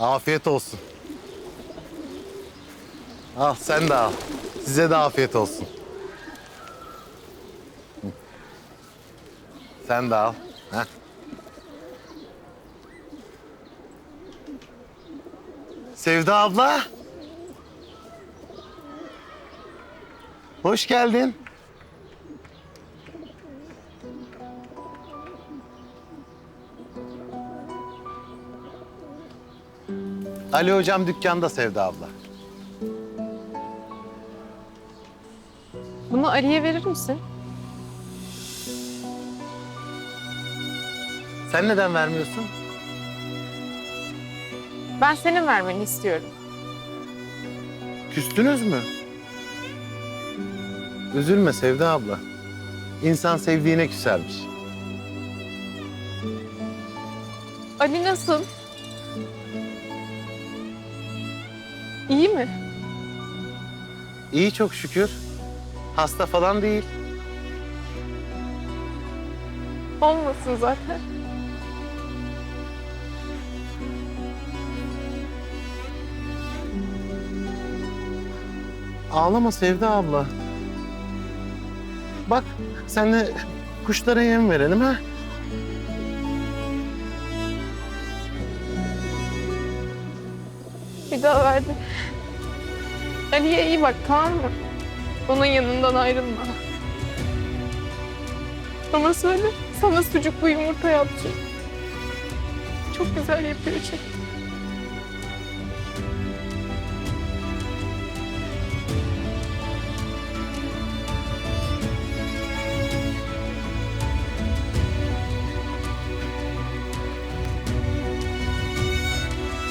Afiyet olsun. Al sen de al. Size de afiyet olsun. Sen de al. Heh. Sevda abla. Hoş geldin. Ali hocam dükkanda Sevda abla. Bunu Ali'ye verir misin? Sen neden vermiyorsun? Ben senin vermeni istiyorum. Küstünüz mü? Üzülme Sevda abla. İnsan sevdiğine küsermiş. Ali nasıl? İyi mi? İyi çok şükür. Hasta falan değil. Olmasın zaten. Ağlama Sevda abla. Bak senle kuşlara yem verelim ha. Bir daha verdi. Ali'ye iyi bak tamam mı? Onun yanından ayrılma. Ama söyle sana sucuklu yumurta yaptı. Çok güzel yapıyor çünkü.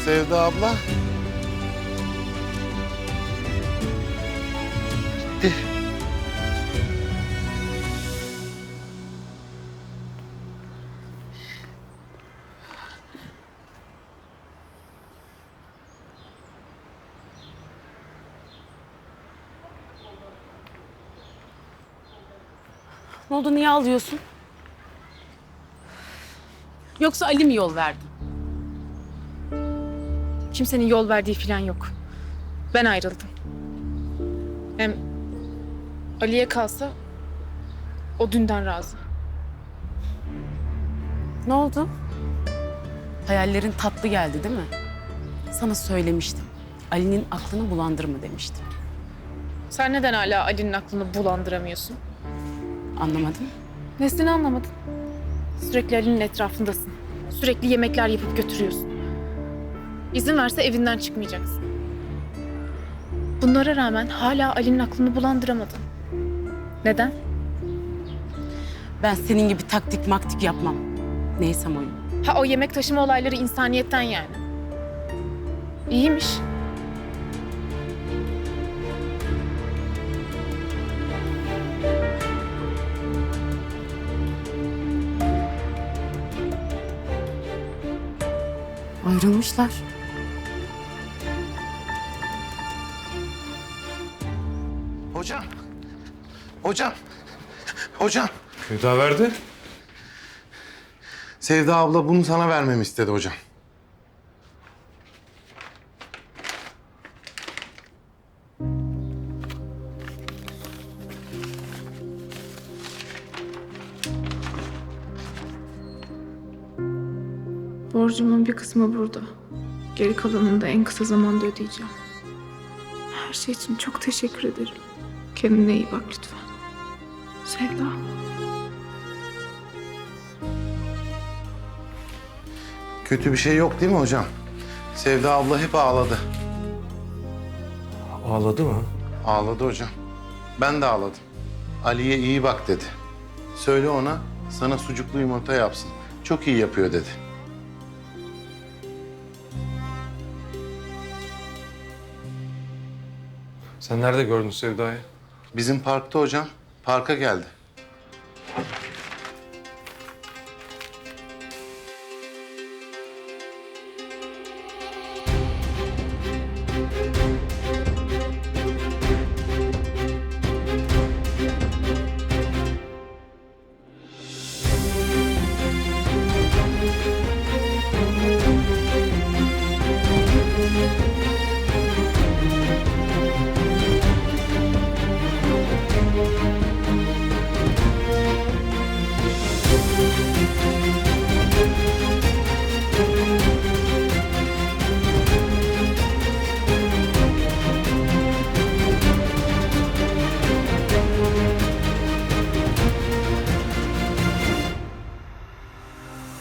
Sevda abla. Gitti. Ne oldu niye ağlıyorsun? Yoksa Ali mi yol verdi? Kimsenin yol verdiği falan yok. Ben ayrıldım. Hem Ali'ye kalsa o dünden razı. Ne oldu? Hayallerin tatlı geldi değil mi? Sana söylemiştim. Ali'nin aklını bulandırma demiştim. Sen neden hala Ali'nin aklını bulandıramıyorsun? Anlamadım. Nesini anlamadın? Sürekli Ali'nin etrafındasın. Sürekli yemekler yapıp götürüyorsun. İzin verse evinden çıkmayacaksın. Bunlara rağmen hala Ali'nin aklını bulandıramadın. Neden? Ben senin gibi taktik maktik yapmam. Neysem oyun. Ha o yemek taşıma olayları insaniyetten yani. İyiymiş. Ayrılmışlar. Hocam. Hocam. Hocam. Sevda verdi. Sevda abla bunu sana vermemi istedi hocam. Borcumun bir kısmı burada. Geri kalanını da en kısa zamanda ödeyeceğim. Her şey için çok teşekkür ederim. Kendine iyi bak lütfen. Sevda. Kötü bir şey yok değil mi hocam? Sevda abla hep ağladı. Ağladı mı? Ağladı hocam. Ben de ağladım. Ali'ye iyi bak dedi. Söyle ona sana sucuklu yumurta yapsın. Çok iyi yapıyor dedi. Sen nerede gördün Sevda'yı? Bizim parkta hocam. Parka geldi.